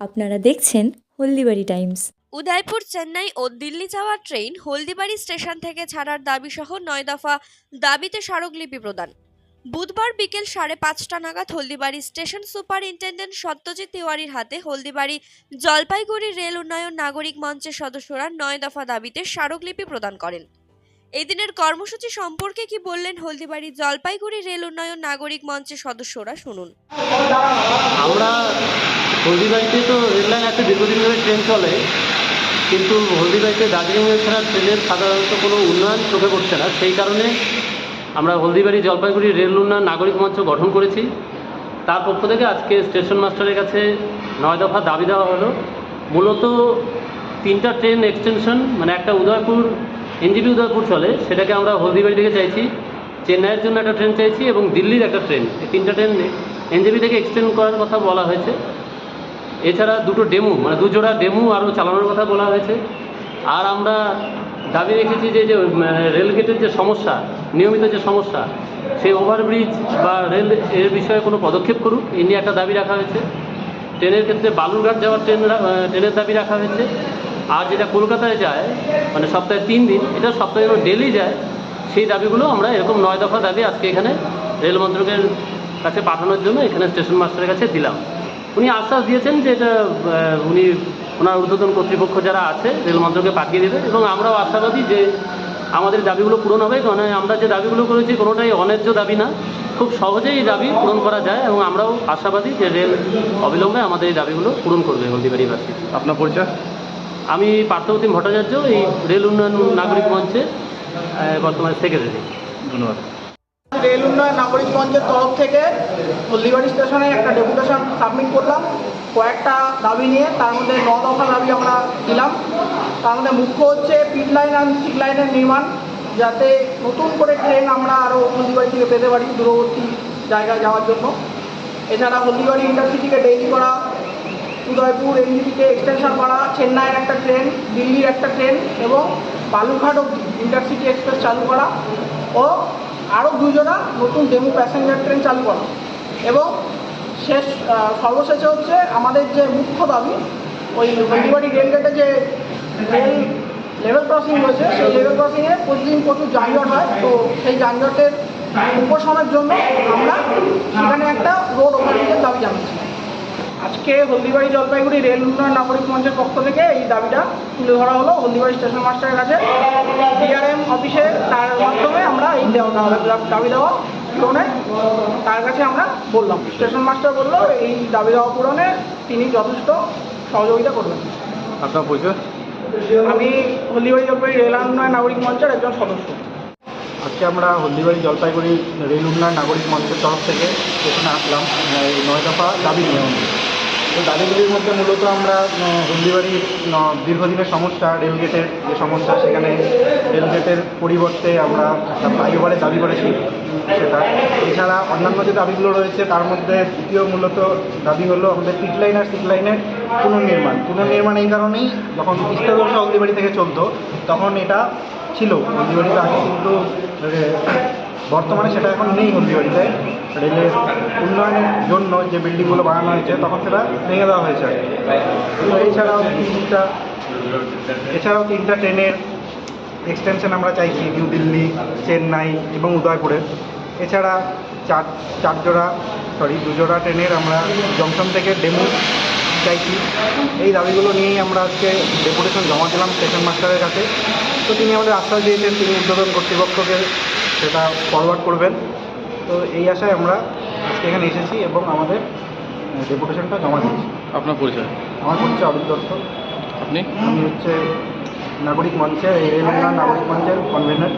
আপনারা দেখছেন হলদিবাড়ি টাইমস। উদয়পুর, চেন্নাই ও দিল্লি যাওয়ার ট্রেন হলদিবাড়ি স্টেশন থেকে ছাড়ার দাবি সহ নয় দফা দাবিতে স্মারকলিপি প্রদান। বুধবার বিকেল সাড়ে পাঁচটা নাগাদ হলদিবাড়ি স্টেশন সুপারিনটেন্ডেন্ট সত্যজিৎ তিওয়ারির হাতে হলদিবাড়ি জলপাইগুড়ি রেল উন্নয়ন নাগরিক মঞ্চের সদস্যরা নয় দফা দাবিতে স্মারকলিপি প্রদান করেন। এই দিনের কর্মসূচি সম্পর্কে কি বললেন হলদিবাড়ি জলপাইগুড়ি রেল উন্নয়ন নাগরিক মঞ্চের সদস্যরা শুনুন। আমরা হলদিবাড়িতে তো রেললাইন আছে, দীর্ঘদিন ধরে ট্রেন চলে, কিন্তু হলদিবাড়িতে দার্জিলিং মেল ছাড়া ট্রেনের সাধারণত কোনো উন্নয়ন চোখে পড়ছে না। সেই কারণে আমরা হলদিবাড়ি জলপাইগুড়ি রেল উন্নয়ন নাগরিক মঞ্চ গঠন করেছি। তার পক্ষ থেকে আজকে স্টেশন মাস্টারের কাছে নয় দফা দাবি দেওয়া হলো। মূলত তিনটা ট্রেন এক্সটেনশন মানে একটা উদয়পুর এনজিপি উদয়পুর চলে সেটাকে আমরা হলদিবাড়ি থেকে চাইছি, চেন্নাইয়ের জন্য একটা ট্রেন চাইছি এবং দিল্লির একটা ট্রেন এই তিনটা ট্রেন এনজেপি থেকে এক্সটেন্ড করার কথা বলা হয়েছে। এছাড়া দুটো ডেমু মানে দুজোড়া ডেমু আরও চালানোর কথা বলা হয়েছে। আর আমরা দাবি রেখেছি যে যে রেলগেটের যে সমস্যা, নিয়মিত যে সমস্যা, সেই ওভারব্রিজ বা রেল এর বিষয়ে কোনো পদক্ষেপ করুক নিয়ে একটা দাবি রাখা হয়েছে। ট্রেনের ক্ষেত্রে বালুরঘাট যাওয়ার ট্রেন ট্রেনের দাবি রাখা হয়েছে। আর যেটা কলকাতায় যায় মানে সপ্তাহে তিন দিন, এটা সপ্তাহে যেন ডেলি যায়, সেই দাবিগুলো আমরা এরকম নয় দফা দাবি আজকে এখানে রেল মন্ত্রকের কাছে পাঠানোর জন্য এখানে স্টেশন মাস্টারের কাছে দিলাম। উনি আশ্বাস দিয়েছেন যে এটা উনি ওনার ঊর্ধ্বতন কর্তৃপক্ষ যারা আছে, রেল মন্ত্রকে পাঠিয়ে দেবে এবং আমরাও আশাবাদী যে আমাদের দাবিগুলো পূরণ হবে। কারণ আমরা যে দাবিগুলো করেছি কোনোটাই অন্যায্য দাবি না। খুব সহজেই এই দাবি পূরণ করা যায় এবং আমরাও আশাবাদী যে রেল অবিলম্বে আমাদের এই দাবিগুলো পূরণ করবে হলদিবাড়িবাসী আপনার পরিচয়? আমি পার্থপ্রতিম ভট্টাচার্য এই রেল উন্নয়ন নাগরিক মঞ্চে আহ, বর্তমানে সেক্রেটারি ধন্যবাদ। রেল উন্নয়ন নাগরিক মঞ্চের তরফ থেকে হলদিবাড়ি স্টেশনে একটা ডেপুটেশন সাবমিট করলাম। কয়েকটা দাবি নিয়ে তার মধ্যে ন দফা দাবি আমরা দিলাম। তার মধ্যে মুখ্য হচ্ছে পিট লাইন অ্যান্ড সিক লাইনের নির্মাণ যাতে নতুন করে ট্রেন আমরা আরও হলদিবাড়ি থেকে পেতে পারি দূরবর্তী জায়গায় যাওয়ার জন্য। এছাড়া হলদিবাড়ি ইন্টারসিটিকে ডেইলি করা উদয়পুর এনজিপিকে এক্সটেনশন করা, চেন্নাইয়ের একটা ট্রেন দিল্লির একটা ট্রেন এবং বালুরঘাট অব্দি ইন্টারসিটি এক্সপ্রেস চালু করা ও আরও দুজনা নতুন ডেমো প্যাসেঞ্জার ট্রেন চালু করা। এবং শেষ সর্বশেষে হচ্ছে আমাদের যে মুখ্য দাবি, ওই হলদিবাড়ি রেলগেটে যে রেল লেভেল ক্রসিং রয়েছে, সেই লেভেল ক্রসিংয়ে প্রতিদিন প্রচুর যানজট হয়। তো সেই যানজটের উপশমের জন্য আমরা সেখানে একটা রোড ওভারব্রিজের দাবি জানাচ্ছি। আজকে হলদিবাড়ি জলপাইগুড়ি রেল উন্নয়ন নাগরিক মঞ্চের পক্ষ থেকে এই দাবিটা তুলে ধরা হলো। হলদিবাড়ি স্টেশন মাস্টারের কাছে ডিআরএম অফিসে তার মাধ্যমে আমরা এই দাবি দেওয়া পূরণে তার কাছে আমরা বললাম। স্টেশন মাস্টার বলল এই দাবি দেওয়া পূরণে তিনি যথেষ্ট সহযোগিতা করবেন। আপনার পরিচয়? আমি হলদিবাড়ি জলপাইগুড়ি রেল উন্নয়ন নাগরিক মঞ্চের একজন সদস্য। আজকে আমরা হলদিবাড়ি জলপাইগুড়ি রেল উন্নয়ন নাগরিক মঞ্চের তরফ থেকে এখানে আসলাম। এই নয় দফা দাবি নিয়ে। তো দাবিগুলির মধ্যে মূলত আমরা হলদিবাড়ির দীর্ঘদিনের সমস্যা রেলগেটের যে সমস্যা, সেখানে রেলগেটের পরিবর্তে আমরা একটা ফ্লাইওভারের দাবি করেছি সেটা। এছাড়া অন্যান্য যে দাবিগুলো রয়েছে, তার মধ্যে তৃতীয় মূলত দাবি হলো আমাদের পিট লাইন আর সিট লাইনের পুনর্নির্মাণ। পুনর্নির্মাণ এই কারণেই যখন তিস্তা দর্শা হলদিবাড়ি থেকে চলতো, তখন এটা ছিল। হলদিবাড়িতে আগে কিন্তু বর্তমানে সেটা এখন নেই হলদিবাড়িতে। রেলের উন্নয়নের জন্য যে বিল্ডিংগুলো বানানো হয়েছে, তখন সেটা ভেঙে দেওয়া হয়েছে। তো এছাড়াও তিনটা এছাড়াও তিনটা ট্রেনের এক্সটেনশন আমরা চাইছি, নিউ দিল্লি, চেন্নাই এবং উদয়পুরের এছাড়া চার চার জোড়া সরি দুজোড়া ট্রেনের আমরা জংশন থেকে ডেমো চাইছি। এই দাবিগুলো নিয়েই আমরা আজকে ডেপুটেশন জমা দিলাম স্টেশন মাস্টারের কাছে। তো তিনি আমাদের আশ্বাস দিয়েছেন, তিনি উদ্বোধন কর্তৃপক্ষকে সেটা ফরওয়ার্ড করবেন। তো এই আশায় আমরা আজকে এখানে এসেছি এবং আমাদের ডেপুটেশনটা জমা দিয়েছি। আপনার পরিচয়? আমার হচ্ছে অবিদ দত্ত। আপনি? আমি হচ্ছে নাগরিক মঞ্চের এই নাগরিক মঞ্চের কনভেনার